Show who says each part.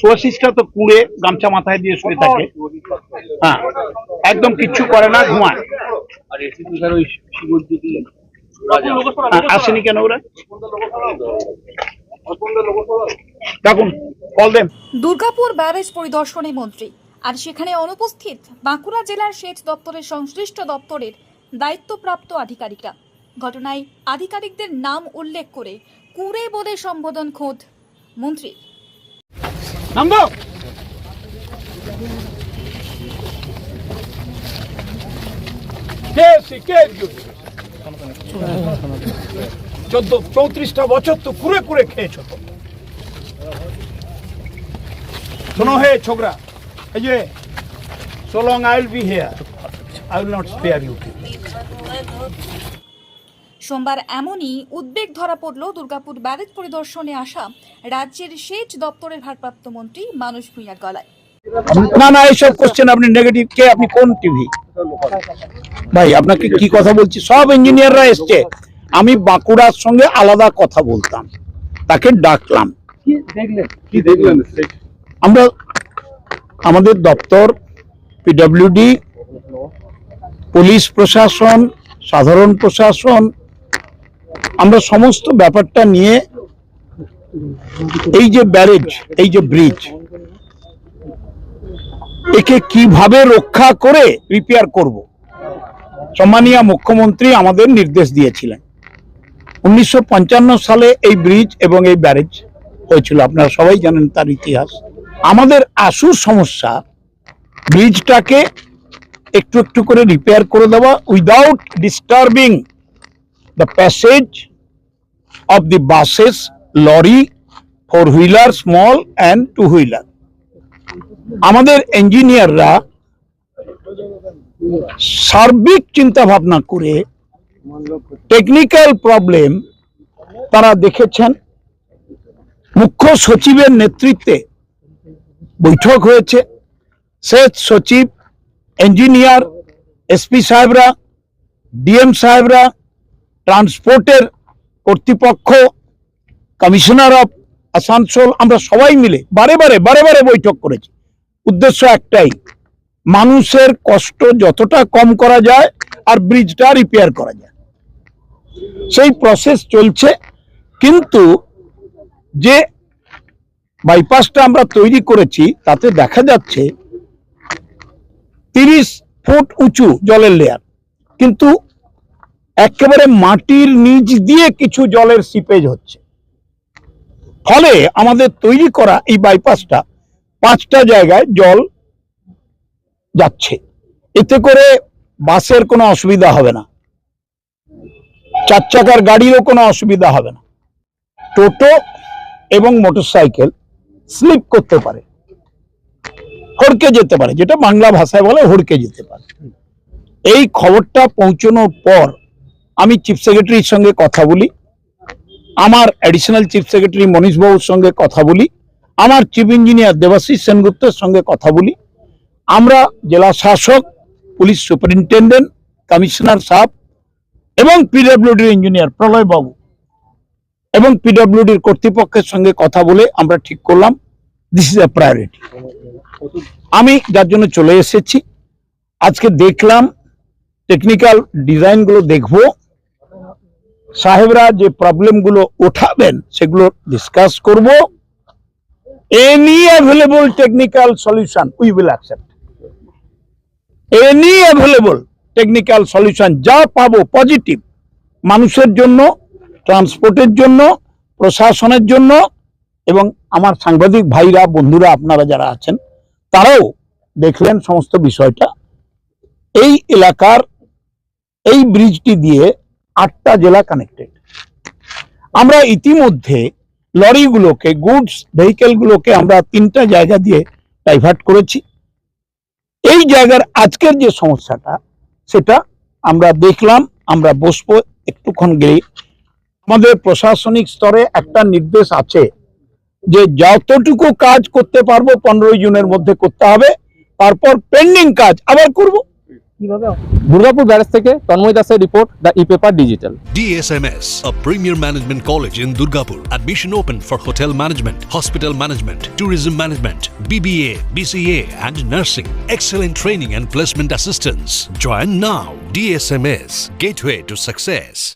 Speaker 1: সোয়াশিসটা তো কুড়ে গামছা মাথায় দিয়ে শুয়ে থাকে। হ্যাঁ একদম কিচ্ছু করে না ঘুমায়। আসেনি কেন ওরা? ডাকুন কল দেন।
Speaker 2: দুর্গাপুর ব্যারেজ পরিদর্শনে মন্ত্রী। আর সেখানে অনুপস্থিত বাঁকুড়া জেলার সেচ দপ্তরের সংশ্লিষ্ট দপ্তরের দায়িত্বপ্রাপ্ত আধিকারিকরা। ঘটনায় আধিকারিকদের নাম উল্লেখ করে কুড়ে বলে সম্বোধন খোদ মন্ত্রী
Speaker 1: নামবো? চোদ্দ, চৌত্রিশটা বছর তো কুড়ে কুড়ে খেয়েছো তো। শোনো হে ছোকরা, এই যে, so long I will be here, I will not spare you.
Speaker 2: সোমবার এমনই উদ্বেগ ধরা পড়ল দুর্গাপুর ব্যারেজ পরিদর্শনে আসা রাজ্যের সেচ দপ্তরের ভারপ্রাপ্ত মন্ত্রী মানুষ ভূঁইয়ার গলায়।
Speaker 1: না না এইসব কোশ্চেন আপনি নেগেটিভ কে আপনি কোন টিভি ভাই আপনাকে কি কথা বলছি? সব ইঞ্জিনিয়াররা এসছে। আমি বাঁকুড়ার সঙ্গে আলাদা কথা বলতাম। তাকে ডাকলাম। আমরা আমাদের দপ্তর পিডব্লিউডি পুলিশ প্রশাসন সাধারণ প্রশাসন আমরা সমস্ত ব্যাপারটা নিয়ে এই যে ব্যারেজ, এই যে ব্রিজ, একে কীভাবে রক্ষা করে রিপেয়ার করব? সম্মানীয় মুখ্যমন্ত্রী আমাদের নির্দেশ দিয়েছিলেন। উনিশশো পঞ্চান্ন সালে এই ব্রিজ এবং এই ব্যারেজ হয়েছিল। আপনারা সবাই জানেন তার ইতিহাস। আমাদের আসল সমস্যা, ব্রিজটাকে একটু একটু করে রিপেয়ার করে দেওয়া without disturbing the passage of the buses lorry four wheeler small and two wheeler আমাদের ইঞ্জিনিয়াররা সার্বিক চিন্তা ভাবনা করে টেকনিক্যাল প্রবলেম তারা দেখেছেন। মুখ্য সচিবের নেতৃত্বে বৈঠক হয়েছে। সেচ সচিব ইঞ্জিনিয়ার এসপি সাহেবরা ডিএম সাহেবরা ট্রান্সপোর্টের কর্তৃপক্ষ, কমিশনার অফ আসানসোল, আমরা সবাই মিলে বারে বারে বারে বারে বৈঠক করেছি। উদ্দেশ্য একটাই, মানুষের কষ্ট যতটা কম করা যায় আর ব্রিজটা রিপেয়ার করা যায়। সেই প্রসেস চলছে, কিন্তু যে বাইপাসটা আমরা তৈরি করেছি, তাতে দেখা যাচ্ছে তিরিশ ফুট উঁচু জলের লেয়ার কিন্তু একেবারে মাটির নিচ দিয়ে কিছু জলের সিপেজ হচ্ছে। ফলে আমাদের তৈরি করা এই বাইপাসটা পাঁচটা জায়গায় জল যাচ্ছে। এতে করে বাসের কোনো অসুবিধা হবে না। চার চাকার গাড়িরও কোনো অসুবিধা হবে না। টোটো এবং মোটরসাইকেল স্লিপ করতে পারে। হড়কে যেতে পারে, যেটা বাংলা ভাষায় বলে হড়কে যেতে পারে। এই খবরটা পৌঁছানোর পর আমি চিফ সেক্রেটারির সঙ্গে কথা বলি। আমার অ্যাডিশনাল চিফ সেক্রেটারি মনীশ বাবুর সঙ্গে কথা বলি। আমার চিফ ইঞ্জিনিয়ার দেবাশিস সেনগুপ্তের সঙ্গে কথা বলি। আমরা জেলা শাসক, পুলিশ সুপারিনটেন্ডেন্ট, কমিশনার সাহেব এবং পিডব্লিউডির ইঞ্জিনিয়ার প্রলয় বাবু এবং পিডব্লিউডির কর্তৃপক্ষের সঙ্গে কথা বলে আমরা ঠিক করলাম। দিস ইজ এ প্রায়োরিটি আমি যার জন্য চলে এসেছি। আজকে দেখলাম টেকনিক্যাল ডিজাইনগুলো দেখব। সাহেবরা যে প্রবলেমগুলো ওঠাবেন সেগুলো ডিসকাস করব। Any available technical solution we will accept any available technical solution যা পাবো পজিটিভ মানুষের জন্য ট্রান্সপোর্টের জন্য, প্রশাসনের জন্য, এবং আমার সাংবাদিক ভাইরা, বন্ধুরা, আপনারা যারা আছেন, তারাও দেখলেন সমস্ত বিষয়টা। এই এলাকার এই ব্রিজটি দিয়ে আটটা জেলা কানেক্টেড আমরা ইতিমধ্যে লরিগুলোকে গুডস ভেহিকেলগুলোকে আমরা তিনটা জায়গা দিয়ে ডাইভার্ট করেছি। এই জায়গার আজকের যে সমস্যাটা, সেটা আমরা দেখলাম, আমরা বসবো একটুক্ষণ গেলে আমাদের প্রশাসনিক স্তরে একটা নির্দেশ আছে যে যতটুকু কাজ করতে পারব পনেরোই জুনের মধ্যে করতে হবে, তারপর পেন্ডিং কাজ আবার করব।
Speaker 3: কিভাবে
Speaker 4: দুর্গাপুর গ্যারেজ থেকে তন্ময় দাসের report the E paper digital
Speaker 5: DSMS, a premier management college in Durgapur. Admission open for hotel management, hospital management, tourism management, BBA, BCA, and nursing. Excellent training and placement assistance. Join now. DSMS, gateway to success.